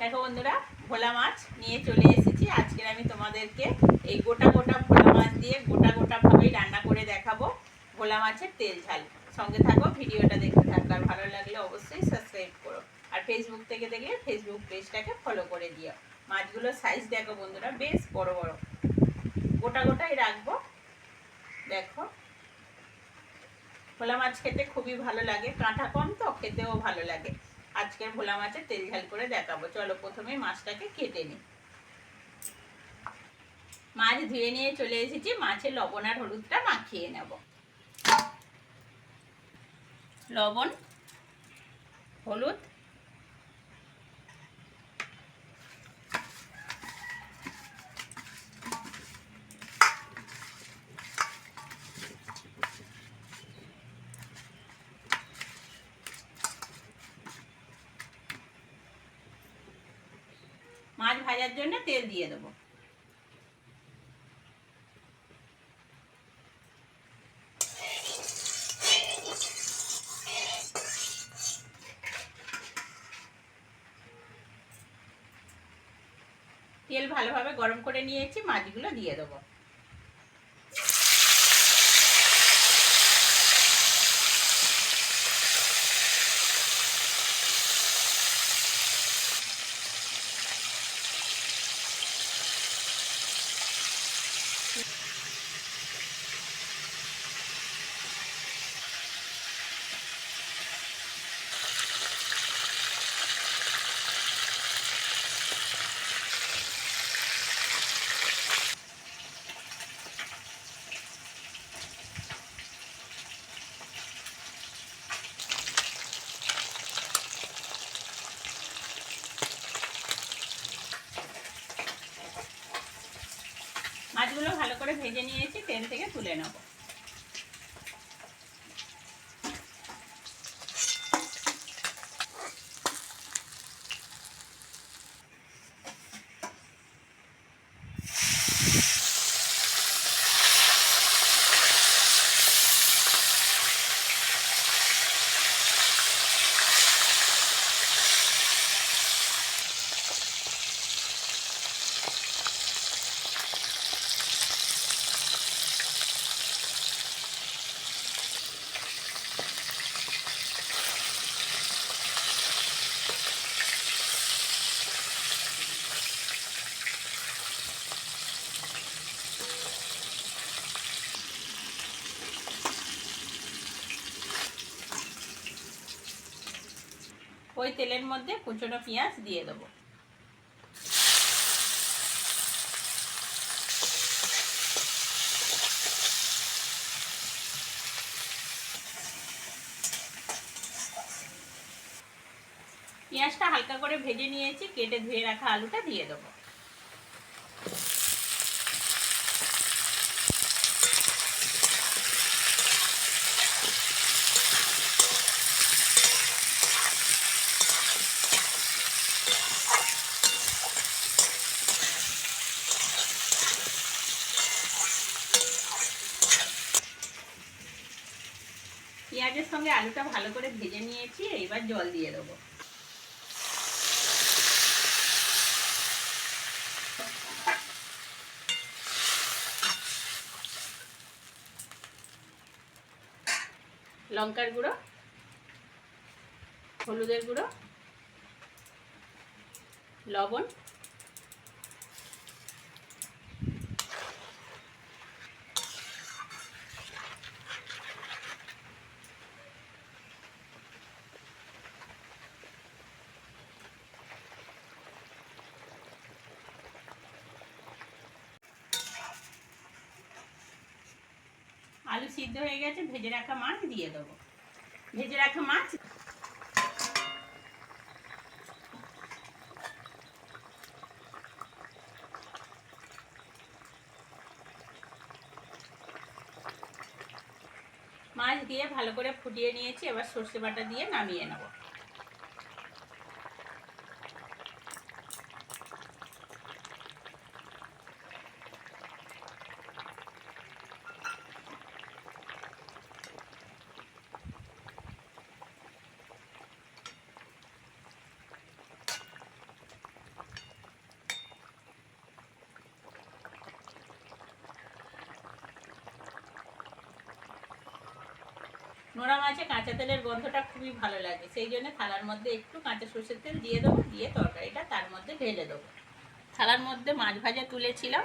দেখো বন্ধুরা, ভোলা মাছ নিয়ে চলে এসেছি। আজকে আমি তোমাদেরকে এই গোটা গোটা ভোলা মাছ দিয়ে গোটা গোটা ভাবেই রান্না করে দেখাবো ভোলা মাছের তেল ঝাল। সঙ্গে থাকো, ভিডিওটা দেখতে থাকো। আর ভালো লাগলে অবশ্যই সাবস্ক্রাইব করো। আর ফেসবুক থেকে দেখলে ফেসবুক পেজটাকে ফলো করে দিও। মাছগুলোর সাইজ দেখো বন্ধুরা, বেশ বড় বড়। গোটা গোটাই রাখব। দেখো। ভোলা মাছ খেতে খুবই ভালো লাগে। কাঁটা কম তো, খেতেও ভালো লাগে। আজকের ভোলা মাছের তেল ঝাল করে দেখাবো। চলো প্রথমে মাছটাকে কেটে নিই। মাছ ধুয়ে নিয়ে চলে এসেছি। মাছের লবণ আর হলুদটা মাখিয়ে নেব। লবণ, হলুদ মাছ ভাজার জন্য তেল দিয়ে দেবো। তেল ভালোভাবে গরম করে নিয়েছি মাছগুলো দিয়ে দেবো মাছগুলো ভালো করে ভেজে নিয়েছি তেল থেকে তুলে নেব। ওই তেলের মধ্যে কুচনো পেঁয়াজ দিয়ে দেবো। পেঁয়াজটা হালকা করে ভেজে নিয়েছি, কেটে ধুয়ে রাখা আলুটা দিয়ে দেবো। পেঁয়াজের সঙ্গে আলুটা ভালো করে ভেজে নিয়েছি এইবার জল দিয়ে দেবো। লঙ্কার গুঁড়ো, হলুদের গুঁড়ো, লবণ আলু সিদ্ধ হয়ে গেছে, ভেজে রাখা মাছ দিয়ে দেবো। ভেজে রাখা মাছ। মাছ দিয়ে ভালো করে ফুটিয়ে নিয়েছি, এবার সর্ষে বাটা দিয়ে নামিয়ে নেব। নোড়া মাছে কাঁচা তেলের গন্ধটা খুবই ভালো লাগে। সেই জন্য থালার মধ্যে একটু কাঁচা সর্ষের তেল দিয়ে দেবো, দিয়ে তরকারিটা তার মধ্যে ঢেলে দেবো। থালার মধ্যে মাছ ভাজা তুলেছিলাম।